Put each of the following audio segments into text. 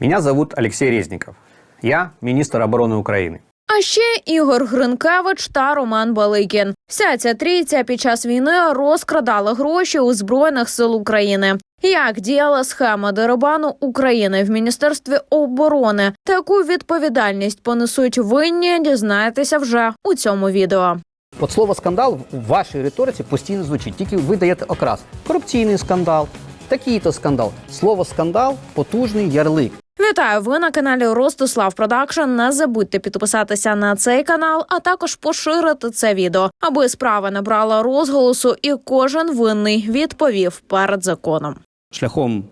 Меня зовут Алексей Резников. Я министр обороны Украины. А ще Ігор Гринкевич та Роман Баликін. Вся ця трійця під час війни розкрадала гроші у збройних сил України. Як діяла схема дерибану України в міністерстві оборони? Таку відповідальність понесуть винні. Дізнаєтеся вже у цьому відео. От слово скандал в вашій риториці постійно звучить. Тільки ви даєте окрас. Корупційний скандал, такий-то скандал. Слово скандал потужний ярлик. Вітаю! Ви на каналі Ростислав Продакшн. Не забудьте підписатися на цей канал, а також поширити це відео, аби справа набрала розголосу і кожен винний відповів перед законом. Шляхом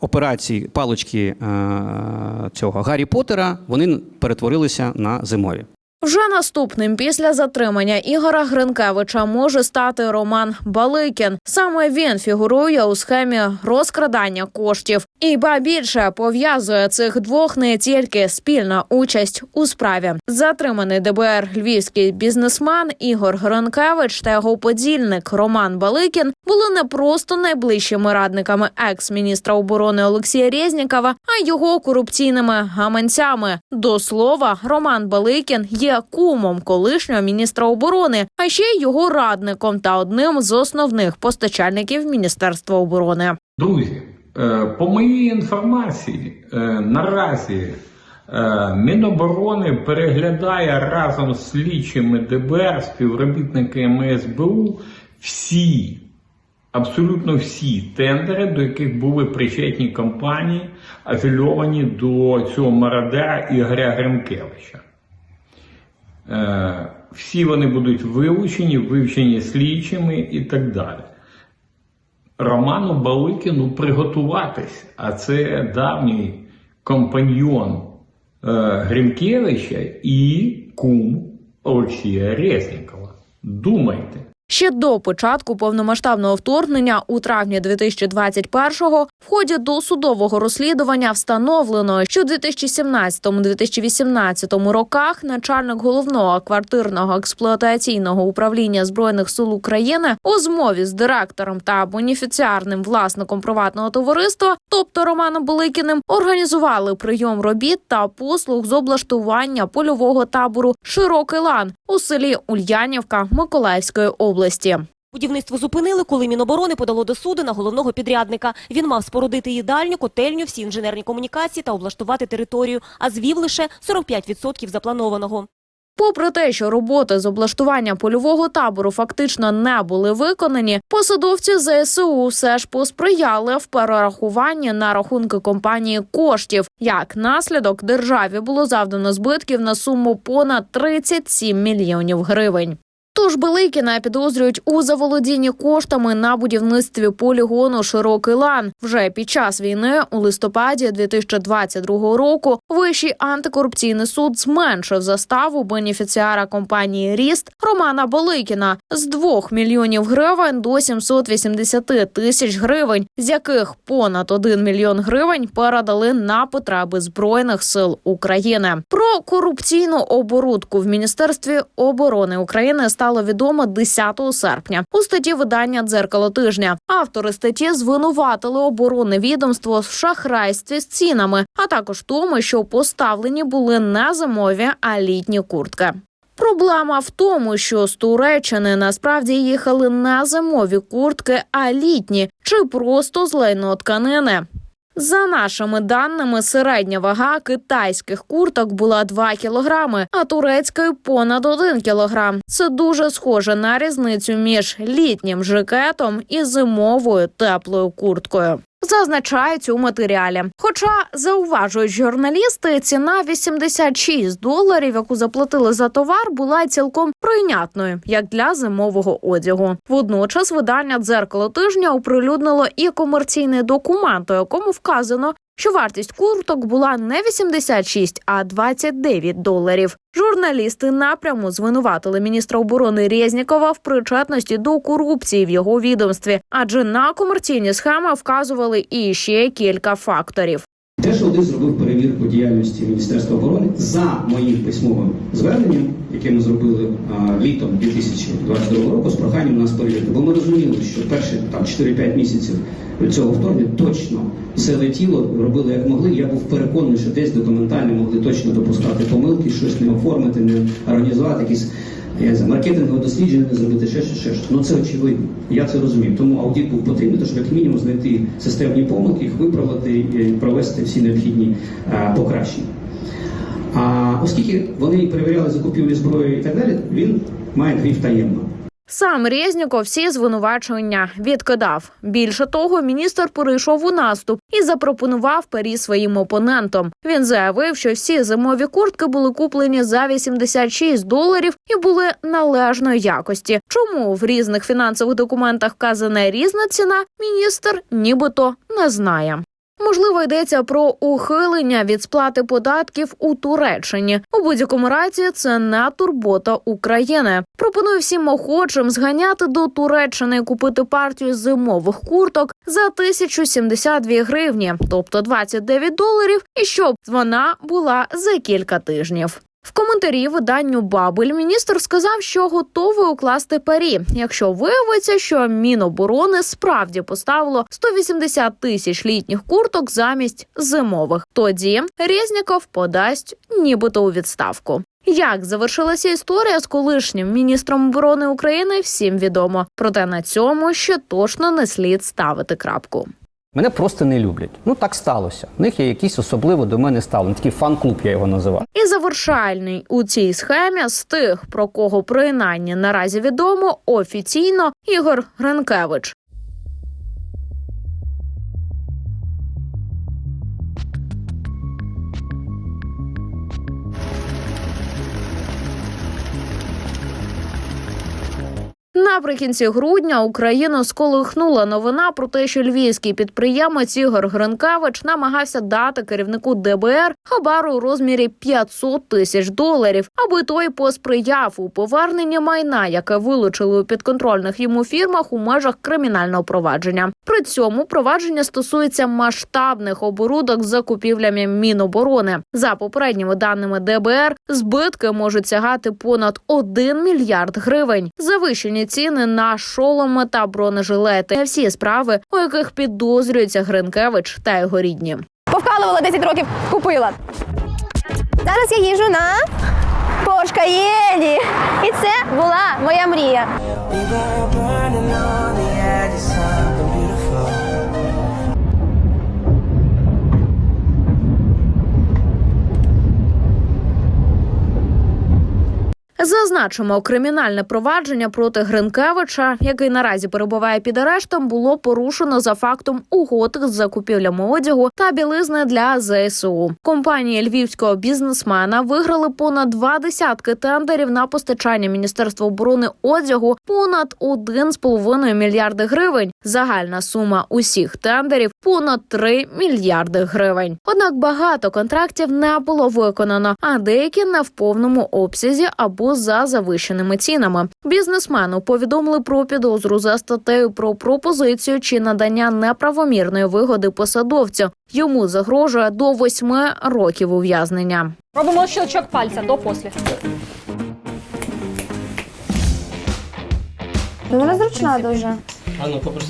операції палочки е- цього Гаррі Поттера вони перетворилися на зимові. Вже наступним після затримання Ігора Гринкевича може стати Роман Баликін. Саме він фігурує у схемі розкрадання коштів. І ба більше пов'язує цих двох не тільки спільна участь у справі. Затриманий ДБР львівський бізнесмен Ігор Гринкевич та його подільник Роман Баликін були не просто найближчими радниками екс-міністра оборони Олексія Резнікова, а його корупційними гаманцями. До слова, Роман Баликін є кумом колишнього міністра оборони, а ще й його радником та одним з основних постачальників Міністерства оборони. Друзі, е, по моїй інформації, е, наразі е, Міноборони переглядає разом з слідчими ДБР, співробітниками СБУ всі, абсолютно всі тендери, до яких були причетні компанії, афільовані до цього мародера Ігоря Гринкевича. Е, Всі вони будуть вилучені, вивчені слідчими і так далі. Роману Баликіну приготуватись, а це давній компаньйон е, Гринкевича і кум Олексія Резнікова. Думайте. Ще до початку повномасштабного вторгнення у травні 2021-го в ході досудового розслідування встановлено, що у 2017-2018 роках начальник головного квартирного експлуатаційного управління збройних сил України у змові з директором та бенефіціарним власником приватного товариства, тобто Романом Баликіним, організували прийом робіт та послуг з облаштування польового табору Широкий лан у селі Ульянівка Миколаївської області. Будівництво зупинили, коли Міноборони подало до суду на головного підрядника. Він мав спорудити їдальню, котельню, всі інженерні комунікації та облаштувати територію, а звів лише 45% запланованого. Попри те, що роботи з облаштування польового табору фактично не були виконані, посадовці ЗСУ все ж посприяли в перерахуванні на рахунки компанії коштів. Як наслідок, державі було завдано збитків на суму понад 37 мільйонів гривень. Тож Беликіна підозрюють у заволодінні коштами на будівництві полігону Широкий лан. Вже під час війни у листопаді 2022 року Вищий антикорупційний суд зменшив заставу бенефіціара компанії Ріст Романа Беликіна з 2 мільйонів гривень до 780 тисяч гривень, з яких понад 1 мільйон гривень передали на потреби збройних сил України. Про корупційну оборудку в міністерстві оборони України стало відомо 10 серпня у статті видання дзеркало тижня. Автори статті звинуватили оборонне відомство в шахрайстві з цінами, а також тому, що поставлені були не зимові, а літні куртки. Проблема в тому, що з Туреччини насправді їхали не зимові куртки, а літні чи просто з лайно-тканини. За нашими даними, середня вага китайських курток була 2 кілограми, а турецької понад 1 кілограм. Це дуже схоже на різницю між літнім жакетом і зимовою теплою курткою. Зазначають у матеріалі. Хоча зауважують журналісти, ціна 86 доларів, яку заплатили за товар, була цілком прийнятною як для зимового одягу. Водночас видання дзеркало тижня оприлюднило і комерційний документ, у якому вказано, що вартість курток була не 86, а 29 доларів. Журналісти напряму звинуватили міністра оборони Резнікова в причетності до корупції в його відомстві, адже на комерційні схеми вказували і ще кілька факторів. Теж один зробив перевірку діяльності Міністерства оборони за моїм письмовим зверненням, яке ми зробили а, літом 2022 року з проханням нас перевірити. Бо ми розуміли, що перші там 4-5 місяців цього вторгнення точно все летіло, робили як могли. Я був переконаний, що десь документально могли точно допускати помилки, щось не оформити, не організувати якісь. Я маркетингове дослідження зробити ще ще щось. Ну це очевидно. Я це розумів. Тому аудит був потрібний, тож як мінімум знайти системні помилки, їх виправити і провести всі необхідні е, покращення. А оскільки вони перевіряли закупівлі зброї і так далі, він має гріф таємно. Сам Резніков всі звинувачення відкидав. Більше того, міністр перейшов у наступ і запропонував парі своїм опонентам. Він заявив, що всі зимові куртки були куплені за 86 доларів і були належної якості. Чому в різних фінансових документах вказана різна ціна? Міністр нібито не знає. Можливо, йдеться про ухилення від сплати податків у Туреччині. У будь-якому разі це не турбота України. Пропоную всім охочим зганяти до Туреччини і купити партію зимових курток за 1072 гривні, тобто 29 доларів, і щоб вона була за кілька тижнів. В коментарі виданню Бабель міністр сказав, що готовий укласти парі, якщо виявиться, що Міноборони справді поставило 180 тисяч літніх курток замість зимових. Тоді Резніков подасть нібито у відставку. Як завершилася історія з колишнім міністром оборони України, всім відомо. Проте на цьому ще точно не слід ставити крапку. Мене просто не люблять. Ну так сталося. В них є якісь особливо до мене ставлення. Такий фан-клуб я його називаю. І завершальний у цій схемі з тих, про кого принаймні наразі відомо офіційно Ігор Гринкевич. Наприкінці грудня Україну сколихнула новина про те, що львівський підприємець Ігор Гринкевич намагався дати керівнику ДБР хабару у розмірі 500 тисяч доларів, аби той посприяв у поверненні майна, яке вилучили у підконтрольних йому фірмах у межах кримінального провадження. При цьому провадження стосується масштабних оборудок з закупівлями Міноборони. За попередніми даними ДБР, збитки можуть сягати понад 1 мільярд гривень. Завищені ціни на шоломи та бронежилети. Всі справи, у яких підозрюється Гринкевич та його рідні. Повкалувала 10 років, купила. Зараз я їжу на Porsche Cayenne. І це була моя мрія. We were burning on the edge of Зазначимо, кримінальне провадження проти Гринкевича, який наразі перебуває під арештом, було порушено за фактом угод з закупівлями одягу та білизни для ЗСУ. Компанії львівського бізнесмена виграли понад два десятки тендерів на постачання Міністерства оборони одягу понад 1,5 мільярди гривень. Загальна сума усіх тендерів понад 3 мільярди гривень. Однак багато контрактів не було виконано, а деякі не в повному обсязі або за завищеними цінами. Бізнесмену повідомили про підозру за статтею про пропозицію чи надання неправомірної вигоди посадовцю. Йому загрожує до восьми років ув'язнення. Робимо щелчок пальця до послі. Ну, Вона зручна дуже. А ну попроси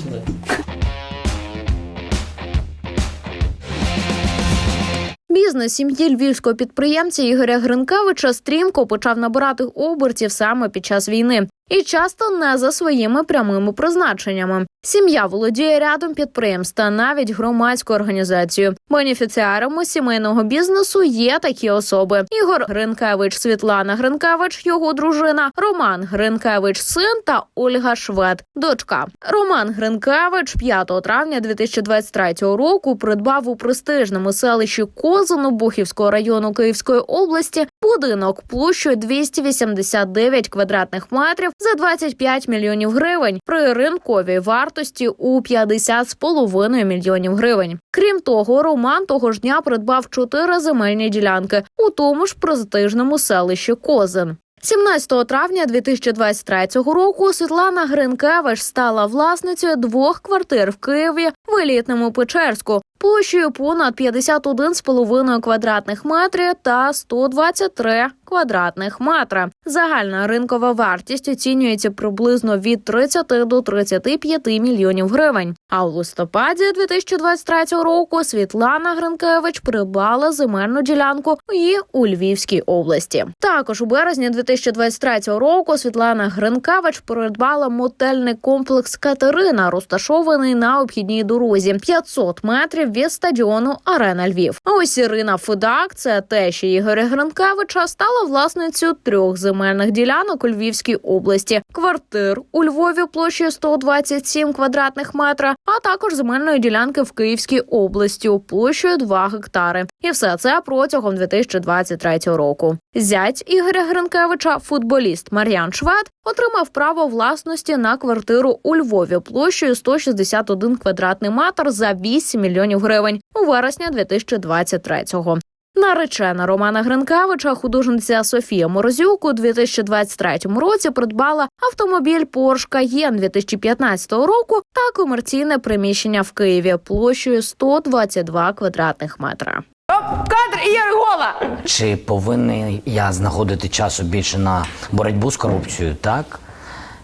Бізнес сім'ї львівського підприємця Ігоря Гринкевича стрімко почав набирати обертів саме під час війни. І часто не за своїми прямими призначеннями. Сім'я володіє рядом підприємств та навіть громадською організацією. Бенефіціарами сімейного бізнесу є такі особи: Ігор Гринкевич, Світлана Гринкевич, його дружина, Роман Гринкевич, син та Ольга Швед, дочка. Роман Гринкевич 5 травня 2023 року придбав у престижному селищі Козино Бухівського району Київської області будинок площею 289 квадратних метрів за 25 мільйонів гривень при ринковій вартості у 50 з половиною мільйонів гривень. Крім того, Роман того ж дня придбав чотири земельні ділянки у тому ж престижному селищі Козин. 17 травня 2023 року Світлана Гринкевич стала власницею двох квартир в Києві в елітному Печерську площею понад 51,5 квадратних метрів та 123 квадратних метра. Загальна ринкова вартість оцінюється приблизно від 30 до 35 мільйонів гривень. А у листопаді 2023 року Світлана Гринкевич придбала земельну ділянку і у Львівській області. Також у березні 2023 року Світлана Гринкевич придбала мотельний комплекс Катерина, розташований на обхідній дорозі 500 метрів від стадіону Арена Львів. А ось Ірина Фудак, це теща Ігоря Гринкевича, стала власницею трьох земельних ділянок у Львівській області, квартир у Львові площею 127 квадратних метра, а також земельної ділянки в Київській області площею 2 гектари. І все це протягом 2023 року. Зять Ігоря Гринкевича, футболіст Мар'ян Швед, отримав право власності на квартиру у Львові площею 161 квадратний метр за 8 мільйонів гривень у вересні 2023-го. Наречена Романа Гринкевича, художниця Софія Морозюк у 2023 році придбала автомобіль Porsche Cayenne 2015 року та комерційне приміщення в Києві площею 122 квадратних метра. Кадр і Яргола! Чи повинен я знаходити часу більше на боротьбу з корупцією, так?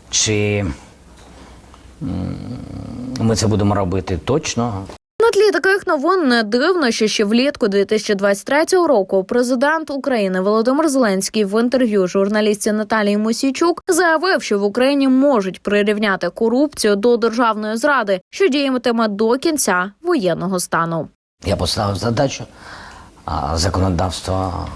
Чи ми це будемо робити точно? Тлі таких новин не дивно, що ще влітку 2023 року президент України Володимир Зеленський в інтерв'ю журналістці Наталії Мосійчук заявив, що в Україні можуть прирівняти корупцію до державної зради, що діятиме до кінця воєнного стану. Я поставив задачу законодавства,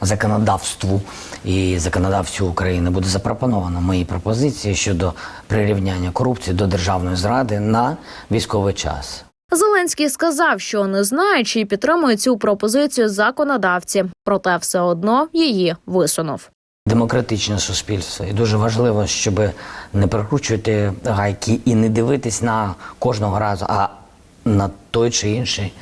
законодавству і законодавцю України буде запропоновано мої пропозиції щодо прирівняння корупції до державної зради на військовий час. Зеленський сказав, що не знає, чи підтримує цю пропозицію законодавці, проте все одно її висунув. Демократичне суспільство і дуже важливо, щоб не прикручувати гайки і не дивитись на кожного разу, а на той чи інший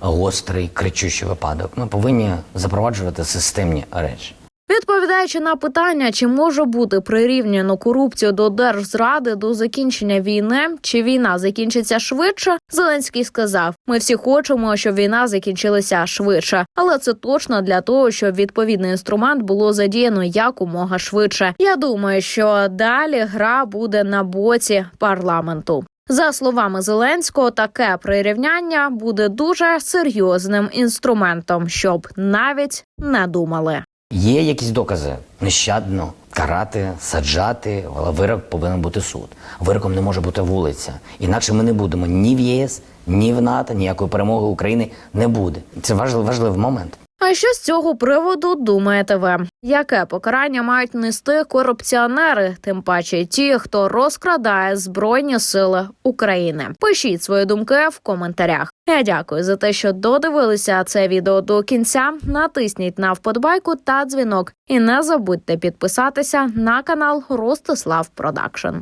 гострий кричущий випадок. Ми повинні запроваджувати системні речі. Відповідаючи на питання, чи може бути прирівняно корупцію до держзради до закінчення війни, чи війна закінчиться швидше, Зеленський сказав: ми всі хочемо, щоб війна закінчилася швидше, але це точно для того, щоб відповідний інструмент було задіяно якомога швидше. Я думаю, що далі гра буде на боці парламенту. За словами Зеленського, таке прирівняння буде дуже серйозним інструментом, щоб навіть не думали. Є якісь докази нещадно карати, саджати, але вирок повинен бути суд. Вироком не може бути вулиця. Інакше ми не будемо ні в єС, ні в НАТО, ніякої перемоги України не буде. Це важливий, момент. Що з цього приводу думаєте ви? Яке покарання мають нести корупціонери, тим паче ті, хто розкрадає збройні сили України? Пишіть свої думки в коментарях. Я дякую за те, що додивилися це відео до кінця. Натисніть на вподобайку та дзвінок, і не забудьте підписатися на канал Ростислав Продакшн.